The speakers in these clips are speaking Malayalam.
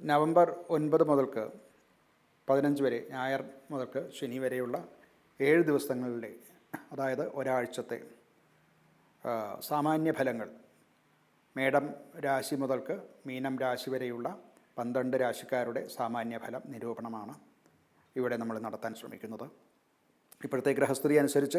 നവംബർ ഒൻപത് മുതൽക്ക് പതിനഞ്ച് വരെ ഞായർ മുതൽക്ക് ശനി വരെയുള്ള ഏഴ് ദിവസങ്ങളിലെ അതായത് ഒരാഴ്ചത്തെ സാമാന്യ ഫലങ്ങൾ. മേടം രാശി മുതൽക്ക് മീനം രാശി വരെയുള്ള പന്ത്രണ്ട് രാശിക്കാരുടെ സാമാന്യ ഫലം നിരൂപണമാണ് ഇവിടെ നമ്മൾ നടത്താൻ ശ്രമിക്കുന്നത്. ഇപ്പോഴത്തെ ഗ്രഹസ്ഥിതി അനുസരിച്ച്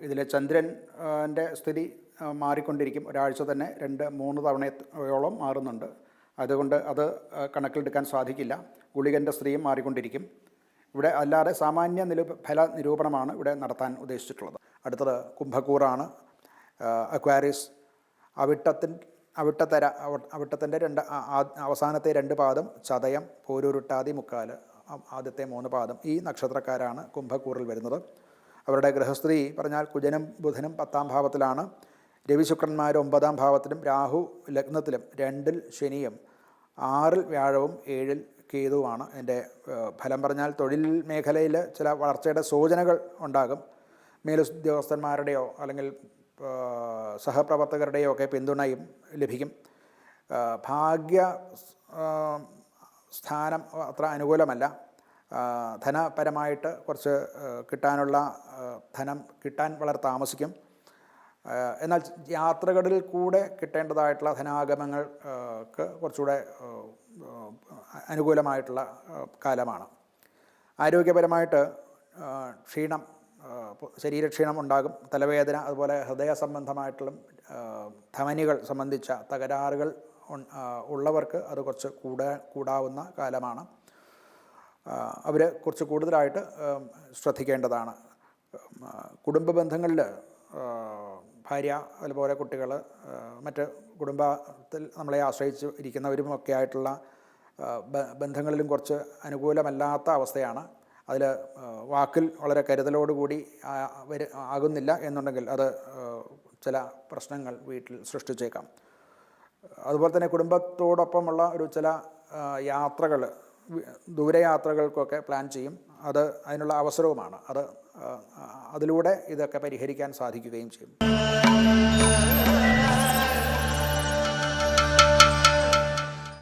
ഇതിൽ ചന്ദ്രന്റെ സ്ഥിതി മാറിക്കൊണ്ടിരിക്കും. ഒരാഴ്ച തന്നെ രണ്ട് മൂന്ന് തവണയോളം മാറുന്നുണ്ട്. അതുകൊണ്ട് അത് കണക്കിലെടുക്കാൻ സാധിക്കില്ല. ഗുളികന്റെ സ്ത്രീയും മാറിക്കൊണ്ടിരിക്കും. ഇവിടെ അല്ലാതെ സാമാന്യ നില ഫല നിരൂപണമാണ് ഇവിടെ നടത്താൻ ഉദ്ദേശിച്ചിട്ടുള്ളത്. അടുത്തത് കുംഭക്കൂറാണ്. അക്വാരിസ് അവിട്ടത്തിൻ അവിട്ടത്തര അവ- അവിട്ടത്തിന്റെ രണ്ട് അവസാനത്തെ രണ്ട് പാദം ചതയം പോരൂരുട്ടാതി മുക്കാൽ ആദ്യത്തെ മൂന്ന് പാദം ഈ നക്ഷത്രക്കാരാണ് കുംഭക്കൂറിൽ വരുന്നത്. അവരുടെ ഗൃഹസ്ഥിതി പറഞ്ഞാൽ കുജനും ബുധനും പത്താം ഭാവത്തിലാണ്. രവിശുക്രന്മാർ ഒമ്പതാം ഭാവത്തിലും രാഹു ലഗ്നത്തിലും രണ്ടിൽ ശനിയും ആറിൽ വ്യാഴവും ഏഴിൽ കേതുവാണ് എന്റെ ഫലം പറഞ്ഞാൽ തൊഴിൽ മേഖലയിൽ ചില വളർച്ചയുടെ സൂചനകൾ ഉണ്ടാകും. മേലുദ്യോഗസ്ഥന്മാരുടെയോ അല്ലെങ്കിൽ സഹപ്രവർത്തകരുടെയോ ഒക്കെ പിന്തുണയും ലഭിക്കും. ഭാഗ്യ സ്ഥാനം അത്ര അനുകൂലമല്ല. ധനപരമായിട്ട് കുറച്ച് കിട്ടാനുള്ള ധനം കിട്ടാൻ വളരെ താമസിക്കും. എന്നാൽ യാത്രകളിൽ കൂടെ കിട്ടേണ്ടതായിട്ടുള്ള ധനാഗമങ്ങൾക്ക് കുറച്ചുകൂടെ അനുകൂലമായിട്ടുള്ള കാലമാണ്. ആരോഗ്യപരമായിട്ട് ക്ഷീണം ശരീരക്ഷീണം ഉണ്ടാകും. തലവേദന അതുപോലെ ഹൃദയ സംബന്ധമായിട്ടുള്ള ധമനികൾ സംബന്ധിച്ച തകരാറുകൾ ഉള്ളവർക്ക് അത് കുറച്ച് കൂടാ കൂടാവുന്ന കാലമാണ്. അവർ കുറച്ച് കൂടുതലായിട്ട് ശ്രദ്ധിക്കേണ്ടതാണ്. കുടുംബ ബന്ധങ്ങളിൽ ഭാര്യ അതുപോലെ കുട്ടികൾ മറ്റ് കുടുംബത്തിൽ നമ്മളെ ആശ്രയിച്ച് ഇരിക്കുന്നവരും ഒക്കെ ആയിട്ടുള്ള ബന്ധങ്ങളിലും കുറച്ച് അനുകൂലമല്ലാത്ത അവസ്ഥയാണ്. അതിൽ വാക്കിൽ വളരെ കരുതലോടുകൂടി ആകുന്നില്ല എന്നുണ്ടെങ്കിൽ അത് ചില പ്രശ്നങ്ങൾ വീട്ടിൽ സൃഷ്ടിച്ചേക്കാം. അതുപോലെ തന്നെ കുടുംബത്തോടൊപ്പമുള്ള ഒരു ചില യാത്രകൾ ദൂരയാത്രകൾക്കൊക്കെ പ്ലാൻ ചെയ്യും. അത് അതിനുള്ള അവസരവുമാണ്. അത് അതിലൂടെ ഇതൊക്കെ പരിഹരിക്കാൻ സാധിക്കുകയും ചെയ്യും.